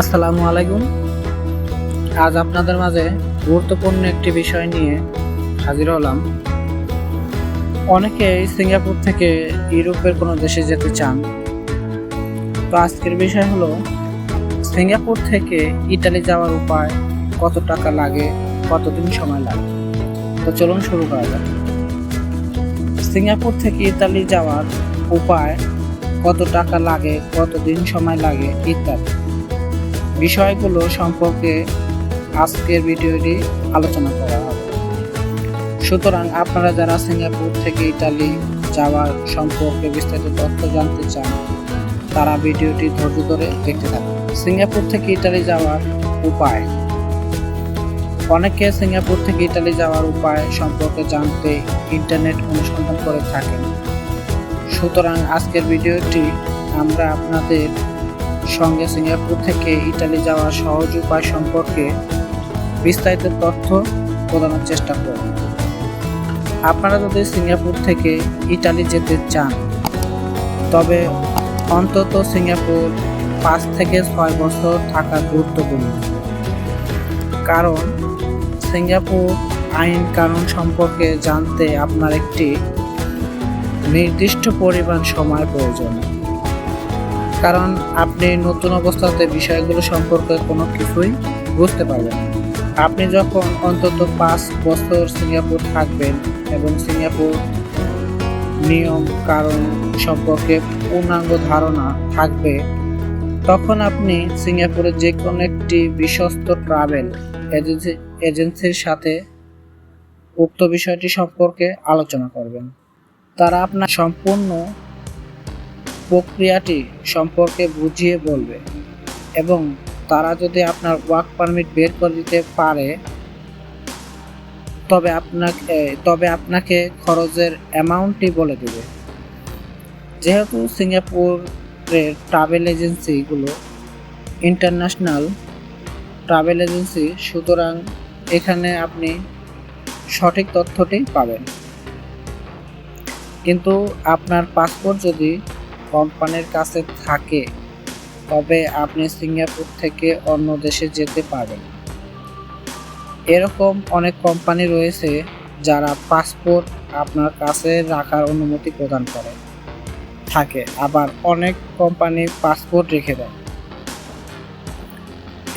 আসসালামু আলাইকুম। আজ আপনাদের মাঝে গুরুত্বপূর্ণ একটি বিষয় নিয়ে হাজির হলাম। অনেকে সিঙ্গাপুর থেকে ইউরোপের কোনো দেশে যেতে চান। তো আজকের বিষয় হলো, সিঙ্গাপুর থেকে ইতালি যাওয়ার উপায় কত টাকা লাগে, কতদিন সময় লাগে? তো চলুন শুরু করা যাক। সিঙ্গাপুর থেকে ইতালি যাওয়ার উপায় কত টাকা লাগে, কতদিন সময় লাগে, ইত্যাদি। বিষয়গুলো সম্পর্কে আজকের ভিডিওটি আলোচনা করা হবে। সুতরাং আপনারা যারা সিঙ্গাপুর থেকে ইতালি যাওয়ার সম্পর্কে বিস্তারিত তথ্য জানতে চান, তারা ভিডিওটি ধৈর্য ধরে দেখতে থাকুন। সিঙ্গাপুর থেকে ইতালি যাওয়ার উপায়। অনেকে সিঙ্গাপুর থেকে ইতালি যাওয়ার উপায় সম্পর্কে জানতে ইন্টারনেট অনুসন্ধান করে থাকেন। সুতরাং আজকের ভিডিওটি আমরা আপনাদের সঙ্গে সিঙ্গাপুর থেকে ইটালি যাওয়ার সহজ উপায় সম্পর্কে বিস্তারিত তথ্য প্রদানের চেষ্টা করব। আপনারা যদি সিঙ্গাপুর থেকে ইটালি যেতে চান, তবে অন্তত সিঙ্গাপুর পাঁচ থেকে ছয় বছর থাকা গুরুত্বপূর্ণ। কারণ সিঙ্গাপুর আইন কানুন সম্পর্কে জানতে আপনার একটি নির্দিষ্ট পরিমাণ সময় প্রয়োজন। কারণ আপনি নতুন অবস্থাতে বিষয়গুলো সম্পর্কে কোনো কিছুই বুঝতে পারবেন। আপনি যখন অন্তত পাঁচ বছর সিঙ্গাপুর থাকবেন এবং সিঙ্গাপুর নিয়ম, কারণ সম্পর্কে পূর্ণাঙ্গ ধারণা থাকবে, তখন আপনি সিঙ্গাপুরে যে কোনো একটি বিশ্বস্ত ট্রাভেল এজেন্সি, এজেন্সির সাথে উক্ত বিষয়টি সম্পর্কে আলোচনা করবেন তারা আপনার সম্পূর্ণ প্রক্রিয়াটি সম্পর্কে বুঝিয়ে বলবে এবং তারা যদি আপনার ওয়ার্ক পারমিট বের করে দিতে পারে, তবে আপনাকে তবে আপনাকে খরচের অ্যামাউন্টটি বলে দেবে। যেহেতু সিঙ্গাপুরের ট্রাভেল এজেন্সিগুলো ইন্টারন্যাশনাল ট্রাভেল এজেন্সি সুতরাং এখানে আপনি সঠিক তথ্যটি পাবেন। কিন্তু আপনার পাসপোর্ট যদি কোম্পানির কাছে থাকে, তবে আপনি সিঙ্গাপুর থেকে অন্য দেশে যেতে পারবেন এরকম অনেক কোম্পানি রয়েছে যারা পাসপোর্ট আপনার কাছে রাখার অনুমতি প্রদান করে। থাকে, আবার অনেক কোম্পানি পাসপোর্ট রেখে দেয়।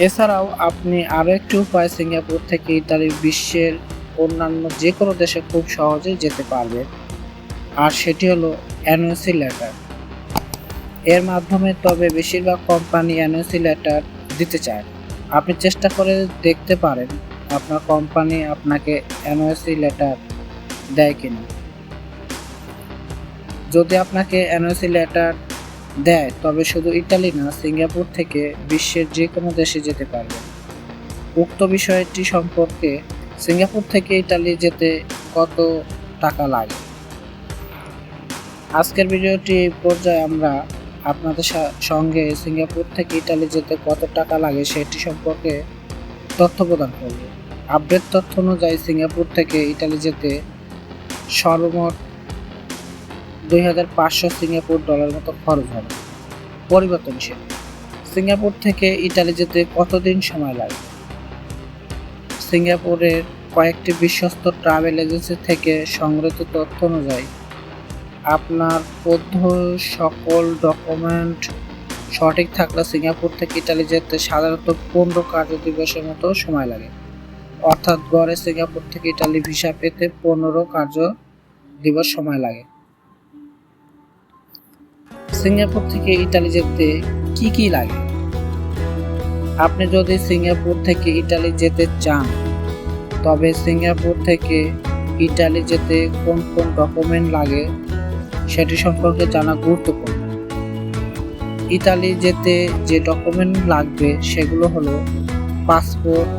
এছাড়াও আপনি আরও একটি উপায় সিঙ্গাপুর থেকে ইতালি, বিশ্বের অন্যান্য যে কোনো দেশে খুব সহজেই যেতে পারবেন, আর সেটি হলো এনওসি লেটার। এর মাধ্যমে তবে বেশিরভাগ কোম্পানি এনওসি লেটার দিতে চায়। আপনি চেষ্টা করে দেখতে পারেন আপনার কোম্পানি আপনাকে এনওসি লেটার দেয় কিনা। যদি আপনাকে এনওসি লেটার দেয়, তবে শুধু ইটালি না, সিঙ্গাপুর থেকে বিশ্বের যে কোনো দেশে যেতে পারবেন। উক্ত বিষয়টি সম্পর্কে সিঙ্গাপুর থেকে ইটালি যেতে কত টাকা লাগে? আজকের ভিডিওটি পর্যায়ে আমরা আপনাদের সঙ্গে সিঙ্গাপুর থেকে ইতালি যেতে কত টাকা লাগে সেটি সম্পর্কে তথ্য প্রদান করব। আপডেট তথ্য অনুযায়ী সিঙ্গাপুর থেকে ইতালি যেতে সর্বমোট দুই হাজার পাঁচশো সিঙ্গাপুর ডলার মতো খরচ হবে। পরিবর্তনশীল সিঙ্গাপুর থেকে ইতালি যেতে কতদিন সময় লাগে সিঙ্গাপুরের কয়েকটি বিশ্বস্ত ট্রাভেল এজেন্সি থেকে সংগৃহীত তথ্য অনুযায়ী আপনার বদ্ধ সকল ডকুমেন্ট সঠিক থাকলে সিঙ্গাপুর থেকে ইতালি যেতে সাধারণত পনেরো কার্য দিবসের মতো সময় লাগে। অর্থাৎ গড়ে সিঙ্গাপুর থেকে ইতালি ভিসা পেতে পনেরো কার্য দিবস সময় লাগে। সিঙ্গাপুর থেকে ইতালি যেতে কি কি লাগে? আপনি যদি সিঙ্গাপুর থেকে ইতালি যেতে চান, তবে সিঙ্গাপুর থেকে ইতালি যেতে কোন কোন ডকুমেন্ট লাগে? সেটি সম্পর্কে জানা গুরুত্বপূর্ণ। ইতালি যেতে যে ডকুমেন্ট লাগবে সেগুলো হলো পাসপোর্ট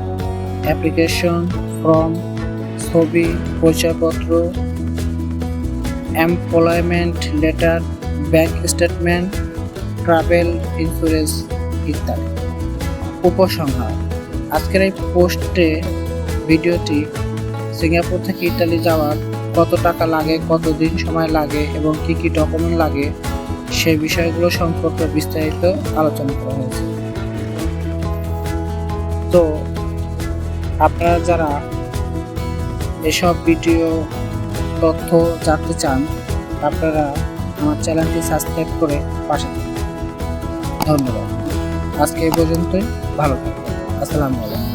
অ্যাপ্লিকেশন ফর্ম ছবি, পরিচয়পত্র employment letter bank statement travel insurance ইত্যাদি। উপসংহার। আজকের এই পোস্টে ভিডিওটি সিঙ্গাপুর থেকে ইতালি যাওয়ার কত টাকা লাগে কত দিন সময় লাগে এবং কি কি ডকুমেন্ট লাগে, সেই বিষয়গুলো সম্পর্কে বিস্তারিত আলোচনা করা হয়েছে। তো, আপনারা যারা এসব ভিডিও তথ্য জানতে চান, আপনারা আমার চ্যানেলটি সাবস্ক্রাইব করে পাশে থাকুন। ধন্যবাদ। আজকে এই পর্যন্তই। ভালো থাকবেন আসসালামু আলাইকুম।